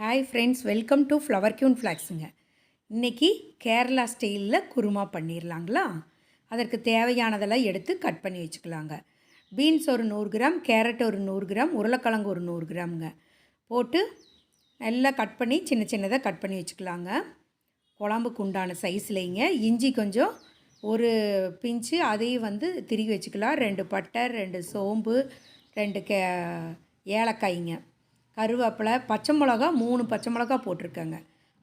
Hi friends welcome to Flower Queen ஃப்ளாக்ஸுங்க இன்றைக்கி கேரளா ஸ்டைலில் குருமா பண்ணிடலாங்களா அதற்கு தேவையானதெல்லாம் எடுத்து கட் பண்ணி வச்சுக்கலாங்க. பீன்ஸ் ஒரு நூறு கிராம் கேரட் ஒரு நூறு கிராம் உருளைக்கிழங்கு ஒரு நூறு கிராமுங்க. போட்டு நல்லா கட் பண்ணி சின்ன சின்னதாக கட் பண்ணி வச்சுக்கலாங்க. குழம்புக்கு உண்டான சைஸ்லேங்க இஞ்சி கொஞ்சம் ஒரு பிஞ்சு அதையும் வந்து திருகி வச்சுக்கலாம். ரெண்டு பட்டை ரெண்டு சோம்பு ரெண்டு கே ஏலக்காய்ங்க. கருவேப்பிலை பச்சை மிளகா மூணு பச்சை மிளகா போட்டிருக்கேங்க.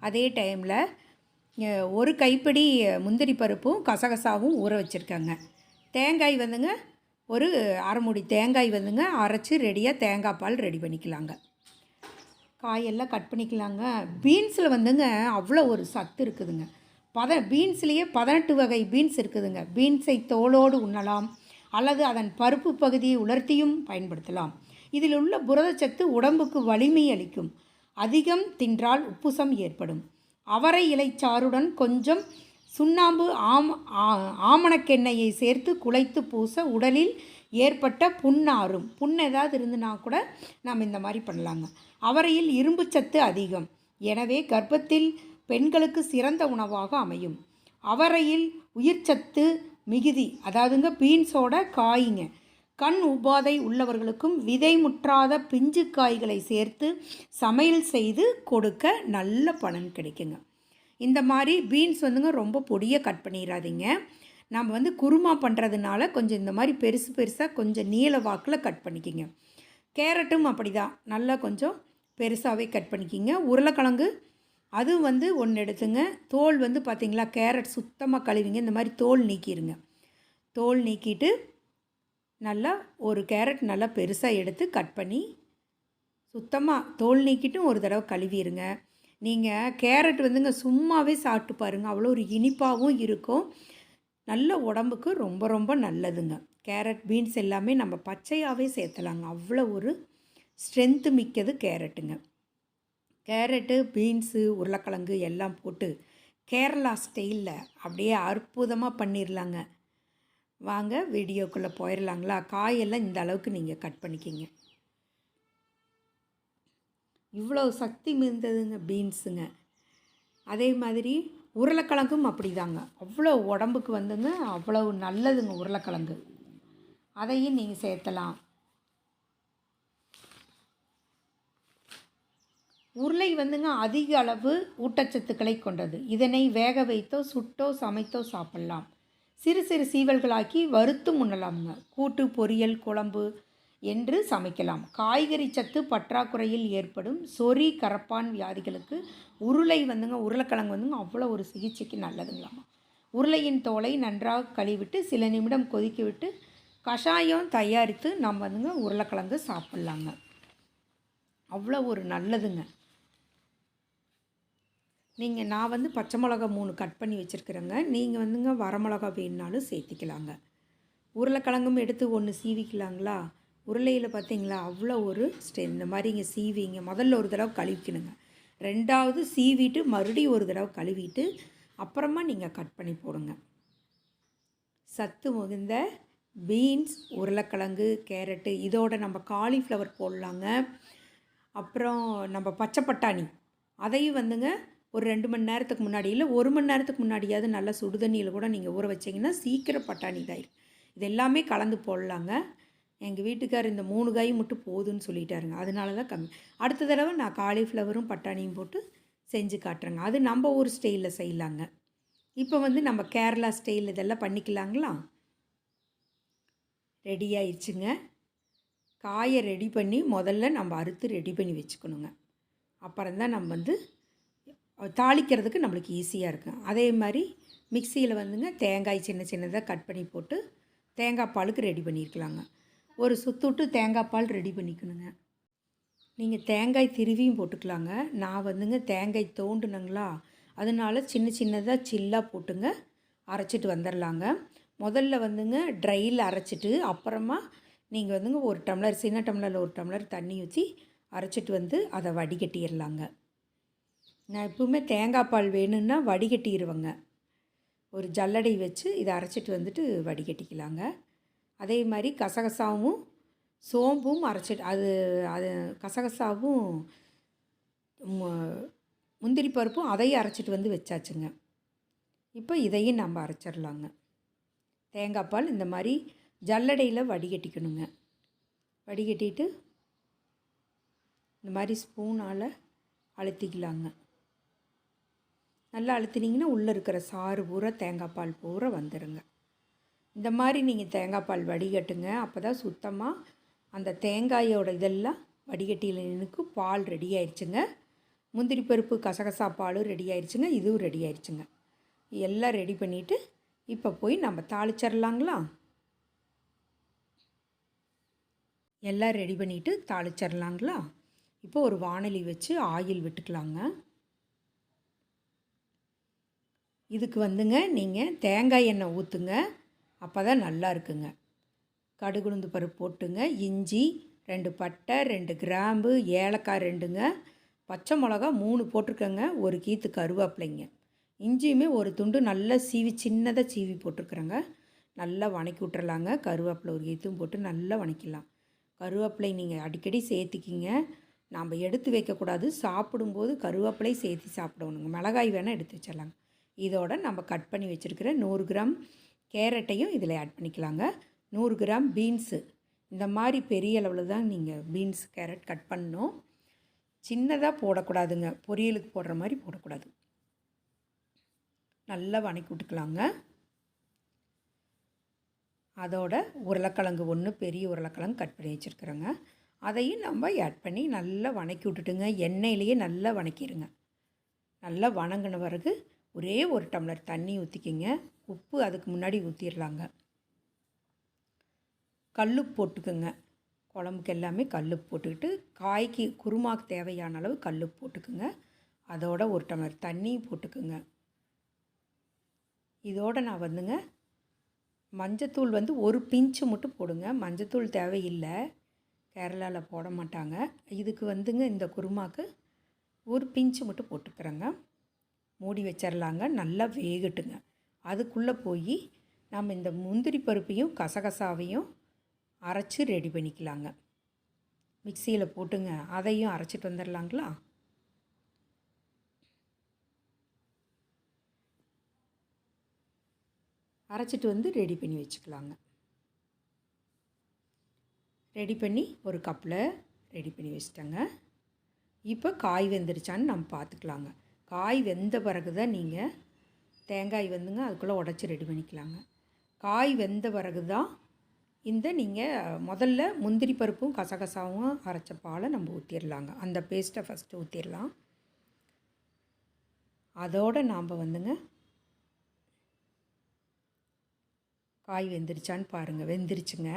அதே டைமில் ஒரு கைப்பிடி முந்திரி பருப்பும் கசகசாவும் ஊற வச்சுருக்கேங்க. தேங்காய் வந்துங்க ஒரு அரைமுடி தேங்காய் வந்துங்க அரைச்சி ரெடியாக தேங்காய் பால் ரெடி பண்ணிக்கலாங்க. காயெல்லாம் கட் பண்ணிக்கலாங்க. பீன்ஸில் வந்துங்க அவ்வளோ ஒரு சத்து இருக்குதுங்க. பத பீன்ஸ்லேயே பதினெட்டு வகை பீன்ஸ் இருக்குதுங்க. பீன்ஸை தோலோடு உண்ணலாம். அல்லது அதன் பருப்பு பகுதியை உலர்த்தியும் பயன்படுத்தலாம். இதில் உள்ள புரதச்சத்து உடம்புக்கு வலிமை அளிக்கும். அதிகம் தின்றால் உப்புசம் ஏற்படும். அவரை இலைச்சாறுடன் கொஞ்சம் சுண்ணாம்பு ஆம் ஆ- ஆமணக்கெண்ணெயை சேர்த்து குலைத்து பூச உடலில் ஏற்பட்ட புண்ணாறும் புண் ஏதாவது இருந்துனா கூட நாம் இந்த மாதிரி பண்ணலாங்க. அவரையில் இரும்புச்சத்து அதிகம். எனவே கர்ப்பத்தில் பெண்களுக்கு சிறந்த உணவாக அமையும். அவரையில் உயிர்ச்சத்து மிகுதி. அதாவதுங்க பீன்ஸோட காய்ங்க. கண் உபாதை உள்ளவர்களுக்கும் விதை முற்றாத பிஞ்சு காய்களை சேர்த்து சமையல் செய்து கொடுக்க நல்ல பலன் கிடைக்குங்க. இந்த மாதிரி பீன்ஸ் வந்துங்க ரொம்ப பொடியாக கட் பண்ணிடாதீங்க நம்ம வந்து குருமா பண்ணுறதுனால கொஞ்சம் இந்த மாதிரி பெருசு பெருசாக கொஞ்சம் நீள வாக்கில் கட் பண்ணிக்கிங்க. கேரட்டும் அப்படி தான் நல்லா கொஞ்சம் பெருசாகவே கட் பண்ணிக்கிங்க. உருளைக்கிழங்கு அதுவும் வந்து ஒன்று எடுத்துங்க. தோல் வந்து பார்த்திங்களா கேரட் சுத்தமாக கழுவிங்க. இந்த மாதிரி தோல் நீக்கிடுங்க தோல் நீக்கிட்டு நல்லா ஒரு கேரட் நல்லா பெருசாக எடுத்து கட் பண்ணி சுத்தமாக தோல் நீக்கிட்டும் ஒரு தடவை கழுவிடுங்க நீங்கள் கேரட் வந்துங்க சும்மாவே சாப்பிட்டு பாருங்கள் அவ்வளோ ஒரு இனிப்பாகவும் இருக்கும். நல்ல உடம்புக்கு ரொம்ப ரொம்ப நல்லதுங்க. கேரட் பீன்ஸ் எல்லாமே நம்ம பச்சையாகவே சேர்த்தலாங்க. அவ்வளோ ஒரு ஸ்ட்ரென்த்து மிக்கது கேரட்டுங்க. கேரட்டு பீன்ஸு உருளைக்கிழங்கு எல்லாம் போட்டு கேரளா ஸ்டைலில் அப்படியே அற்புதமாக பண்ணிடலாங்க வாங்க வீடியோக்குள்ளே போயிடலாங்களா காயெல்லாம் இந்த அளவுக்கு நீங்கள் கட் பண்ணிக்கிங்க. இவ்வளோ சக்தி மிகுந்ததுங்க பீன்ஸுங்க. அதே மாதிரி உருளைக்கிழங்கும் அப்படிதாங்க. அவ்வளோ உடம்புக்கு வந்துங்க அவ்வளோ நல்லதுங்க உருளைக்கிழங்கு. அதையும் நீங்கள் சேர்த்தலாம். உருளை வந்துங்க அதிக அளவு ஊட்டச்சத்துக்களை கொண்டது. இதனை வேக வைத்தோ சுட்டோ சமைத்தோ சாப்பிடலாம். சிறு சிறு சீவல்களாக்கி வறுத்தும் உண்ணலாமுங்க கூட்டு பொரியல் குழம்பு என்று சமைக்கலாம். காய்கறி சத்து பற்றாக்குறையில் ஏற்படும். சொறி கரப்பான் வியாதிகளுக்கு உருளை வந்துங்க உருளைக்கிழங்கு வந்துங்க அவ்வளோ ஒரு சிகிச்சைக்கு நல்லதுங்களாமா. உருளையின் தோலை நன்றாக கழுவிட்டு சில நிமிடம் கொதிக்க விட்டு கஷாயம் தயாரித்து நம்ம வந்துங்க உருளைக்கிழங்கு சாப்பிட்லாங்க. அவ்வளோ ஒரு நல்லதுங்க. நீங்கள் நான் வந்து பச்சை மிளகா மூணு கட் பண்ணி வச்சுருக்குறேங்க. நீங்கள் வந்துங்க வரமிளகா வேணுனாலும் சேர்த்திக்கலாங்க. உருளைக்கிழங்கும் எடுத்து ஒன்று சீவிக்கலாங்களா? உருளையில் பார்த்தீங்களா அவ்வளோ ஒரு ஸ்டெ இந்த மாதிரி இங்கே சீவிங்க. முதல்ல ஒரு தடவை கழுவிக்கணுங்க. ரெண்டாவது சீவிட்டு மறுபடியும் ஒரு தடவை கழுவிட்டு அப்புறமா நீங்கள் கட் பண்ணி போடுங்க. சத்து மிகுந்த பீன்ஸ் உருளைக்கிழங்கு கேரட்டு இதோட நம்ம காலிஃப்ளவர் போடலாங்க. அப்புறம் நம்ம பச்சை பட்டாணி. அதையும் வந்துங்க ஒரு ரெண்டு மணி நேரத்துக்கு முன்னாடி இல்லை ஒரு மணி நேரத்துக்கு முன்னாடியாவது நல்லா சுடுதண்ணியில் கூட நீங்கள் ஊற வச்சிங்கன்னா சீக்கிரம் பட்டாணி இதாயிரும். இது எல்லாமே கலந்து போடலாங்க. எங்கள் வீட்டுக்கார் இந்த மூணு காய் மட்டும் போதும்னு சொல்லிட்டாருங்க. அதனால தான் கம்மி. அடுத்த தடவை நான் காலிஃப்ளவரும் பட்டாணியும் போட்டு செஞ்சு காட்டுறேங்க. அது நம்ம ஊர் ஸ்டைலில் செய்யலாங்க. இப்போ வந்து நம்ம கேரளா ஸ்டைல் இதெல்லாம் பண்ணிக்கலாங்களா? ரெடி ஆயிடுச்சுங்க. காயை ரெடி பண்ணி முதல்ல நம்ம அறுத்து ரெடி பண்ணி வச்சுக்கணுங்க. அப்புறம் தான் நம்ம வந்து தாளிக்கிறதுக்கு நம்மளுக்கு ஈஸியாக இருக்கும். அதே மாதிரி மிக்சியில் வந்துங்க தேங்காய் சின்ன சின்னதாக கட் பண்ணி போட்டு தேங்காய் பாலுக்கு ரெடி பண்ணியிருக்கலாங்க. ஒரு சுத்துட்டு தேங்காய் பால் ரெடி பண்ணிக்கணுங்க. நீங்கள் தேங்காய் திருவியும் போட்டுக்கலாங்க. நான் வந்துங்க தேங்காய் தோண்டுனங்களா? அதனால சின்ன சின்னதாக சில்லாக போட்டுங்க அரைச்சிட்டு வந்துடலாங்க முதல்ல வந்துங்க ட்ரையில் அரைச்சிட்டு அப்புறமா நீங்கள் வந்துங்க ஒரு டம்ளர் சின்ன டம்ளரில் ஒரு டம்ளர் தண்ணி ஊற்றி அரைச்சிட்டு வந்து அதை வடிகட்டிடலாங்க நான் எப்பவுமே தேங்காய் பால் வேணும்னா வடிகட்டிடுவேங்க ஒரு ஜல்லடை வச்சு இதை அரைச்சிட்டு வந்துட்டு வடிகட்டிக்கலாங்க. அதே மாதிரி கசகசாவும் சோம்பும் அரைச்சிட்டு அது அது கசகசாவும் முந்திரி பருப்பும் அதையும் அரைச்சிட்டு வந்து வச்சாச்சுங்க. இப்போ இதையும் நம்ம அரைச்சிடலாங்க. தேங்காய் பால் இந்த மாதிரி ஜல்லடையில் வடிகட்டிக்கணுங்க. வடிகட்டிட்டு இந்த மாதிரி ஸ்பூனால் அழுத்திக்கலாங்க. நல்லா அழுத்தினீங்கன்னா உள்ளே இருக்கிற சாறு பூரா தேங்காய் பால் பூரா வந்துடுங்க இந்த மாதிரி நீங்கள் தேங்காய் பால் வடிகட்டுங்க. அப்போ தான் சுத்தமாக அந்த தேங்காயோட இதெல்லாம் வடிகட்டியில் நின்றுக்கு பால் ரெடி ஆயிடுச்சுங்க முந்திரி பருப்பு கசகசா பாலும் ரெடி ஆயிடுச்சுங்க இதுவும் ரெடி ஆயிடுச்சுங்க எல்லாம் ரெடி பண்ணிவிட்டு இப்போ போய் நம்ம தாளிச்சிடலாங்களா எல்லாம் ரெடி பண்ணிவிட்டு தாளிச்சிடலாங்களா இப்போ ஒரு வாணலி வச்சு ஆயில் விட்டுக்கலாங்க. இதுக்கு வந்துங்க நீங்கள் தேங்காய் எண்ணெய் ஊற்றுங்க அப்போ தான் நல்லா இருக்குங்க. கடுகுளுந்து பருப்பு போட்டுங்க. இஞ்சி ரெண்டு பட்டை ரெண்டு கிராம்பு ஏலக்காய் ரெண்டுங்க. பச்சை மிளகா மூணு போட்டிருக்கேங்க. ஒரு கீத்து கருவேப்பிலைங்க. இஞ்சியுமே ஒரு துண்டு நல்லா சீவி சின்னதாக சீவி போட்டிருக்குறேங்க. நல்லா வணக்கி விட்டுறலாங்க. கருவேப்பிலை ஒரு கீத்தும் போட்டு நல்லா வணக்கிடலாம். கருவேப்பிலை நீங்கள் அடிக்கடி சேர்த்துக்கிங்க. நாம் எடுத்து வைக்கக்கூடாது. சாப்பிடும்போது கருவேப்பிலை சேர்த்து சாப்பிடணுங்க. மிளகாய் வேணால் எடுத்து வச்சிடலாங்க. இதோட நம்ம கட் பண்ணி வச்சுருக்கிற நூறு கிராம் கேரட்டையும் இதில் ஆட் பண்ணிக்கலாங்க. நூறு கிராம் பீன்ஸு இந்த மாதிரி பெரிய அளவில் தான் நீங்கள் பீன்ஸ் கேரட் கட் பண்ணணும். சின்னதாக போடக்கூடாதுங்க. பொரியலுக்கு போடுற மாதிரி போடக்கூடாது. நல்லா வணக்கி விட்டுக்கலாங்க. அதோட உருளைக்கிழங்கு ஒன்று பெரிய உருளைக்கிழங்கு கட் பண்ணி வச்சுருக்குறோங்க. அதையும் நம்ம ஆட் பண்ணி நல்லா வணக்கி விட்டுட்டுங்க. எண்ணெயிலேயே நல்லா வணக்கிடுங்க நல்லா வணங்கின பிறகு ஒரே ஒரு டம்ளர் தண்ணி ஊற்றிக்கிங்க உப்பு அதுக்கு முன்னாடி ஊற்றிடலாங்க கல் போட்டுக்குங்க. குழம்புக்கு எல்லாமே கல் போட்டுக்கிட்டு காய்க்கு குருமாக்கு தேவையான அளவு கல் போட்டுக்குங்க. அதோட ஒரு டம்ளர் தண்ணி போட்டுக்குங்க. இதோட நான் வந்துங்க மஞ்சத்தூள் வந்து ஒரு பிஞ்சு மட்டும் போடுங்க. மஞ்சத்தூள் தேவையில்லை. கேரளாவில் போட மாட்டாங்க. இதுக்கு வந்துங்க இந்த குருமாக்கு ஒரு பிஞ்சு மட்டும் போட்டுக்கிறேங்க. மூடி வச்சிடலாங்க நல்லா வேகட்டுங்க. அதுக்குள்ளே போய் நம்ம இந்த முந்திரி பருப்பையும் கசகசாவையும் அரைச்சி ரெடி பண்ணிக்கலாங்க. மிக்சியில் போட்டுங்க. அதையும் அரைச்சிட்டு வந்துடலாங்களா அரைச்சிட்டு வந்து ரெடி பண்ணி வச்சுக்கலாங்க. ரெடி பண்ணி ஒரு கப்பில் ரெடி பண்ணி வச்சிட்டேங்க. இப்போ காய் வெந்துருச்சான்னு நம்ம பார்த்துக்கலாங்க காய் வெந்த பிறகு தான் நீங்கள் தேங்காய் வந்துங்க அதுக்குள்ளே உடச்சி ரெடி பண்ணிக்கலாங்க. காய் வெந்த பிறகு தான் இந்த நீங்கள் முதல்ல முந்திரி பருப்பும் கசகசாவும் அரைச்ச பாலை நம்ம ஊற்றிடலாங்க அந்த பேஸ்ட்டை ஃபஸ்ட்டு ஊற்றிடலாம் அதோடு நாம் வந்துங்க காய் வெந்துருச்சான்னு பாருங்கள் வெந்துருச்சுங்க.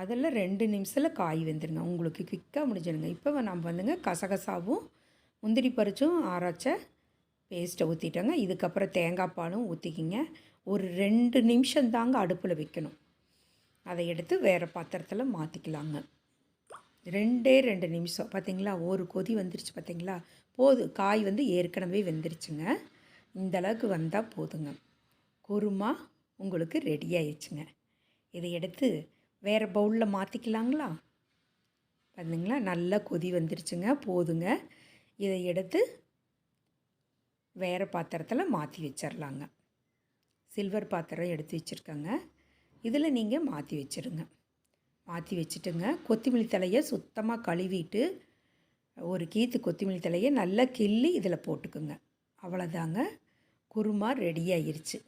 அதில் ரெண்டு நிமிஷத்தில் காய் வெந்துருங்க. உங்களுக்கு குயிக்காக முடிஞ்சிடுங்க. இப்போ நம்ம வந்துங்க கசகசாவும் முந்திரி பறிச்சும் ஆராய்ச்ச பேஸ்ட்டை ஊற்றிட்டோங்க இதுக்கப்புறம் தேங்காய் பாலும் ஊற்றிக்கிங்க ஒரு ரெண்டு நிமிஷம் தாங்க அடுப்பில் வைக்கணும். அதை எடுத்து வேறு பாத்திரத்தில் மாற்றிக்கலாங்க ரெண்டே ரெண்டு நிமிஷம். பார்த்தீங்களா ஒரு கொதி வந்துருச்சு பார்த்தீங்களா போதும் காய் வந்து ஏற்கனவே வெந்துருச்சுங்க. இந்தளவுக்கு வந்தால் போதுங்க. குருமா உங்களுக்கு ரெடி ஆயிடுச்சுங்க. இதை எடுத்து வேறு பவுலில் மாற்றிக்கலாங்களா பார்த்தீங்களா நல்லா கொதி வந்துருச்சுங்க. போதுங்க. இதை எடுத்து வேறு பாத்திரத்தில் மாற்றி வச்சிடலாங்க சில்வர் பாத்திரம் எடுத்து வச்சுருக்கேங்க. இதில் நீங்கள் மாற்றி வச்சுருங்க. மாற்றி வச்சுட்டுங்க. கொத்தமல்லி தலையை சுத்தமாக கழுவிட்டு ஒரு கீத்து கொத்தமல்லி தலையை நல்லா கிள்ளி இதில் போட்டுக்குங்க. அவ்வளோதாங்க குருமா ரெடி ஆயிருச்சு.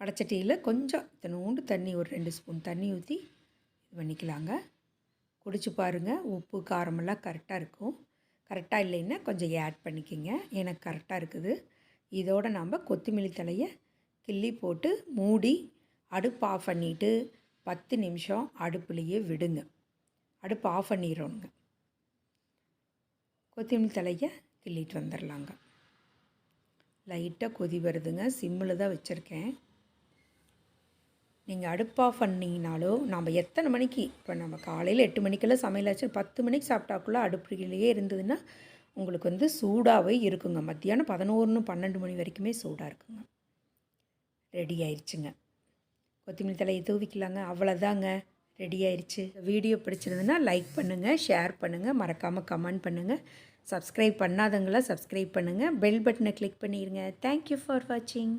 வடச்சட்டியில் கொஞ்சம் இத்தனோண்டு தண்ணி ஒரு ரெண்டு ஸ்பூன் தண்ணி ஊற்றி இது பண்ணிக்கலாங்க. குடிச்சு பாருங்கள் உப்பு காரமெல்லாம் கரெக்டாக இருக்கும். கரெக்டாக இல்லைன்னா கொஞ்சம் ஆட் பண்ணிக்கோங்க. எனக்கு கரெக்டாக இருக்குது. இதோடு நாம் கொத்தமல்லி தலையை கிள்ளி போட்டு மூடி அடுப்பு ஆஃப் பண்ணிவிட்டு பத்து நிமிஷம் அடுப்புலையே விடுங்க. அடுப்பு ஆஃப் பண்ணிடுறோங்க கொத்தமல்லி தலையை கிள்ளிட்டு வந்துடலாங்க லைட்டாக கொதி வருதுங்க. சிம்மில் தான் வச்சுருக்கேன். நீங்கள் அடுப்பு ஆஃப் பண்ணிங்கனாலோ நம்ம எத்தனை மணிக்கு இப்போ நம்ம காலையில் எட்டு மணிக்கெல்லாம் சமையலாச்சு பத்து மணிக்கு சாப்பிட்டாக்குள்ளே அடுப்புகளிலேயே இருந்ததுன்னா உங்களுக்கு வந்து சூடாகவே இருக்குங்க. மத்தியானம் பதினோருன்னு பன்னெண்டு மணி வரைக்குமே சூடாக இருக்குங்க. ரெடி ஆயிடுச்சுங்க கொத்தமல்லி தலையை தூவிக்கலாங்க. அவ்வளோதாங்க ரெடி ஆயிடுச்சு வீடியோ பிடிச்சிருந்ததுன்னா லைக் பண்ணுங்கள் ஷேர் பண்ணுங்கள் மறக்காமல் கமெண்ட் பண்ணுங்கள் சப்ஸ்கிரைப் பண்ணாதவங்களாம் சப்ஸ்கிரைப் பண்ணுங்கள் பெல் பட்டனை கிளிக் பண்ணிடுங்க தேங்க்யூ ஃபார் வாட்சிங்